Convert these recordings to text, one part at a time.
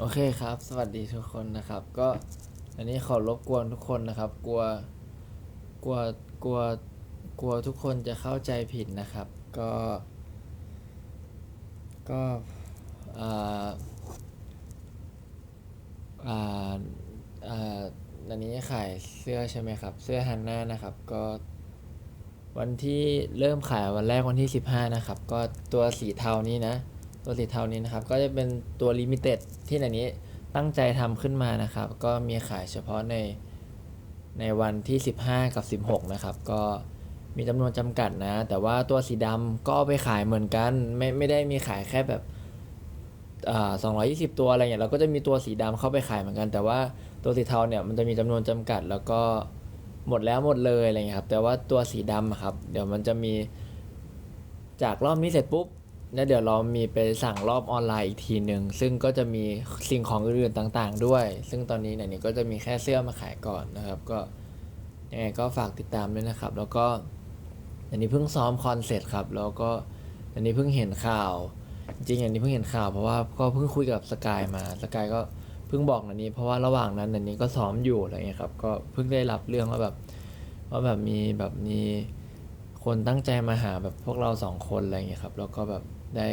โอเคครับ สวัสดีทุกคนนะครับ ก็อันนี้ขอรบกวนทุกคนนะครับ กลัว กลัว กลัว กลัวทุกคนจะเข้าใจผิดนะครับ ก็ ก็อ่าอ่าอ่าอันนี้ขายเสื้อใช่ไหมครับ เสื้อฮันน่านะครับ ก็ วันที่เริ่มขายวันแรกวันที่15นะครับ ก็ตัวสีเทานี้นะ ตัวสีเทานี้นะครับ ก็จะเป็นตัวลิมิเต็ดที่ในนี้ตั้งใจทำขึ้นมานะครับ ก็มีขายเฉพาะในในวันที่ 15 กับ 16 นะครับ ก็มีจำนวนจำกัดนะ แต่ว่าตัวสีดำก็ไปขายเหมือนกัน ไม่ไม่ได้มีขายแค่แบบอ่า220ตัวอะไรเงี้ยเราก็จะมีตัวสีดำเข้าไปขายเหมือนกัน แต่ว่าตัวสีเทาเนี่ยมันจะมีจำนวนจำกัด แล้วก็หมดแล้วหมดเลยอะไรเงี้ยครับแต่ว่าตัวสีดำครับ เดี๋ยวมันจะมีจากรอบนี้เสร็จปุ๊บ แล้วเดี๋ยวเรามีไปสั่งรอบออนไลน์อีกทีหนึ่งซึ่งก็จะมีสิ่งของอื่นๆต่างๆ ด้วย ซึ่งตอนนี้เนี่ยนี่ก็จะมีแค่เสื้อมาขายก่อนนะครับ ก็ยังไงก็ฝากติดตามด้วยนะครับ แล้วก็อันนี้เพิ่งซ้อมคอนเสร็จครับ แล้วก็อันนี้เพิ่งเห็นข่าว จริงๆอันนี้เพิ่งเห็นข่าวเพราะว่าก็เพิ่งคุยกับสกายมาสกายก็เพิ่งบอกนันนี้ เพราะว่าระหว่างนั้นนันนี้ก็ซ้อมอยู่อะไรเงี้ยครับก็เพิ่งได้รับเรื่องว่าแบบว่าแบบมีแบบมีคนตั้งใจมาหาแบบพวกเราสองคนอะไรเงี้ยครับ แล้วก็แบบ ได้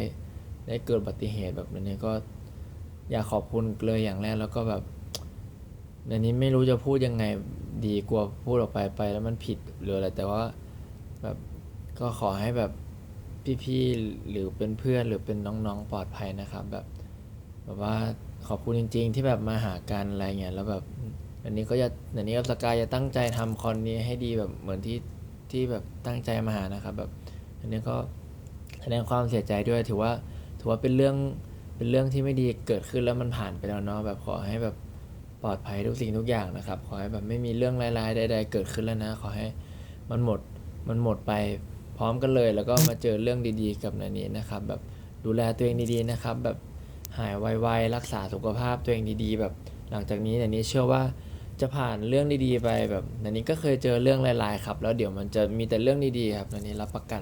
ได้เกิดอุบัติเหตุแบบนี้ก็อยากขอบคุณเลยอย่างแรกแล้วก็แบบอันนี้ไม่รู้จะพูดยังไงดีกลัวพูดออกไปไป แล้วมันผิดหรืออะไรแต่ว่าแบบก็ขอให้แบบพี่ๆหรือเป็นเพื่อนหรือเป็นน้องๆปลอดภัยนะครับ แบบแบบว่าขอบคุณจริง ๆ ที่แบบมาหากันอะไรเงี้ยแล้วแบบอันนี้ก็จะอันนี้กับสกายจะตั้งใจทำคอนนี้ให้ดีแบบเหมือนที่ที่แบบตั้งใจมาหานะครับ แบบอันนี้ก็ แสดงความเสียใจด้วยถือว่าถือว่าเป็นเรื่องเป็นเรื่องที่ไม่ดีเกิดขึ้นแล้วมันผ่านไปแล้วเนาะแบบขอให้แบบปลอดภัยทุกสิ่งทุกอย่างนะครับ ขอให้แบบไม่มีเรื่องร้ายๆใดๆเกิดขึ้นแล้วนะ ขอให้มันหมดมันหมดไปพร้อมกันเลย แล้วก็มาเจอเรื่องดีๆกับนันนี้นะครับ แบบดูแลตัวเองดีๆนะครับ แบบหายไวๆรักษาสุขภาพตัวเองดีๆ แบบหลังจากนี้นันนี้เชื่อว่าจะผ่านเรื่องดีๆไปแบบนันนี้ก็เคยเจอเรื่องร้ายๆครับ แล้วเดี๋ยวมันจะมีแต่เรื่องดีๆครับนันนี้รับประกัน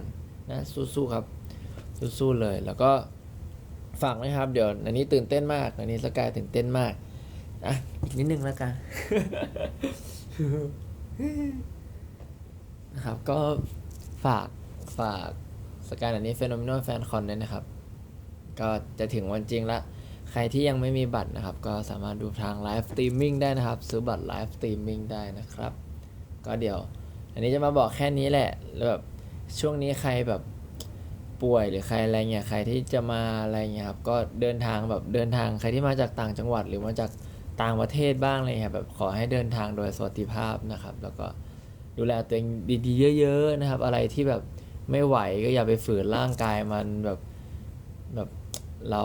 นะสู้ๆครับ สู้ๆเลย แล้วก็ฝากนะครับ เดี๋ยวอันนี้ตื่นเต้นมากอันนี้สกายตื่นเต้นมากอะอีกนิดนึงแล้วกันนะครับ ก็ฝากฝากสกายอันนี้เฟโนเมน l แฟนคอนด้วยนะครับ ก็จะถึงวันจริงละใครที่ยังไม่มีบัตรนะครับ ก็สามารถดูทางไลฟ์สตรีมมิ่งได้นะครับ ซื้อบัตรไลฟ์สตรีมมิ่งได้นะครับ ก็เดี๋ยว อันนี้จะมาบอกแค่นี้แหละแล้วแบบช่วงนี้ใครแบบ ป่วยหรือใครอะไรเงี้ยใครที่จะมาอะไรเงี้ยครับก็เดินทางแบบเดินทางใครที่มาจากต่างจังหวัด หรือมาจากต่างประเทศบ้างอะไรเงี้ยแบบขอให้เดินทางโดยสวัสดิภาพนะครับ แล้วก็ดูแลตัวเองดีๆเยอะๆนะครับ อะไรที่แบบไม่ไหวก็อย่าไปฝืนร่างกายมันแบบแบบเรา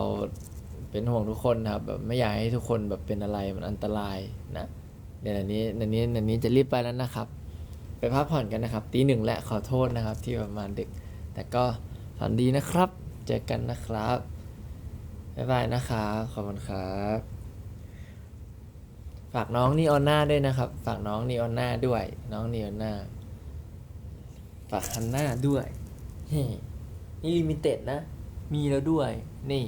เป็นห่วงทุกคนนะครับแบบไม่อยากให้ทุกคนแบบเป็นอะไรมันอันตรายนะเดี๋ยวอันนี้อันนี้อันนี้จะรีบไปแล้วนะครับ ไปพักผ่อนกันนะครับตีหนึ่งและขอโทษนะครับที่ประมาณดึกแต่ก็ ฝันดีนะครับ เจอกันนะครับ บ๊ายบายนะครับ ขอบคุณครับ ฝากน้องนีออนหน้าด้วยนะครับ ฝากน้องนีออนหน้าด้วย น้องนีออนหน้า ฝากฮันหน้าด้วย นี่ลิมิเต็ดนะ มีแล้วด้วย นี่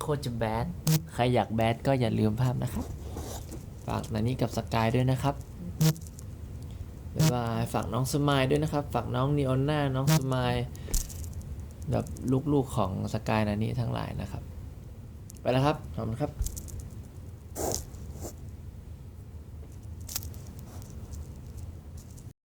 โคตรจะแบด ใครอยากแบดก็อย่าลืมภาพนะครับ ฝากนันนี่กับสกายด้วยนะครับบ๊ายบาย ฝากน้องสมายด้วยนะครับ ฝากน้องนีออนหน้า น้องสมาย แบบลูกๆของสกายนันนี่ทั้งหลายนะครับ ไปแล้วครับ ขอบคุณครับ